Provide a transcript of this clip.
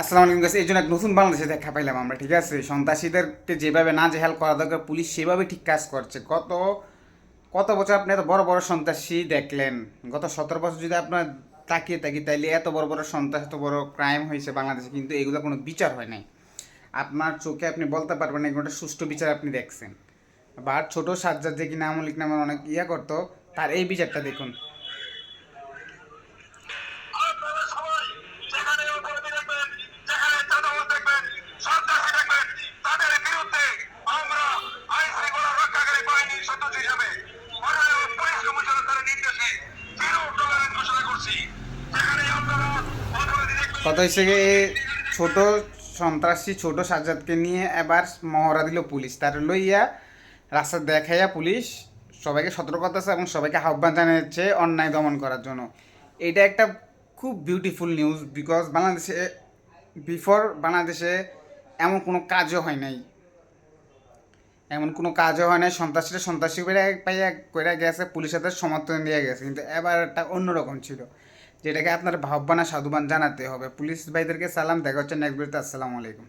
আসসালামু আলাইকুম গাছ এই জন্য এক নতুন বাংলাদেশে দেখা পাইলাম আমরা, ঠিক আছে? সন্ত্রাসীদেরকে যেভাবে না জেহাল করা দরকার, পুলিশ সেভাবে ঠিক কাজ করছে। কত কত বছর আপনি এত বড় বড় সন্ত্রাসী দেখলেন? গত সতেরো বছর যদি আপনার তাকিয়ে থাকি, তাইলে এত বড় বড় সন্ত্রাস, এত বড় ক্রাইম হয়েছে বাংলাদেশে, কিন্তু এগুলো কোনো বিচার হয় নাই। আপনার চোখে আপনি বলতে পারবেন না এগুলোটা সুষ্ঠু বিচার আপনি দেখছেন। বা ছোটো সাজ্জাদ যে কিনা আমলিক নামে অনেক ইয়া করতো, তার এই বিচারটা দেখুন। সদস্য হিসেবে পুলিশ ছোট সন্ত্রাসী ছোট সাজ্জাদকে নিয়ে এবার মহড়া দিল পুলিশ। তার লইয়া রাস্তা দেখাইয়া পুলিশ সবাইকে সতর্কতা এবং সবাইকে আহ্বান জানিয়েছে অন্যায় দমন করার জন্য। এটা একটা খুব বিউটিফুল নিউজ বিকজ বাংলাদেশে বিফোর বাংলাদেশে এমন কোনো কাজও হয় নাই। এমন কোনো কাজও হয় না সন্ত্রাসীরা সন্ত্রাসী পাইয়া করে গেছে পুলিশ তাদের সমর্থন দিয়ে গেছে। কিন্তু এবার একটা অন্যরকম ছিল, যেটাকে আপনার ভাববানা সাধুবান জানাতে হবে। পুলিশ ভাইদেরকে সালাম, দেখা হচ্ছে নেক্সট ভিডিওতে আসসালামু আলাইকুম।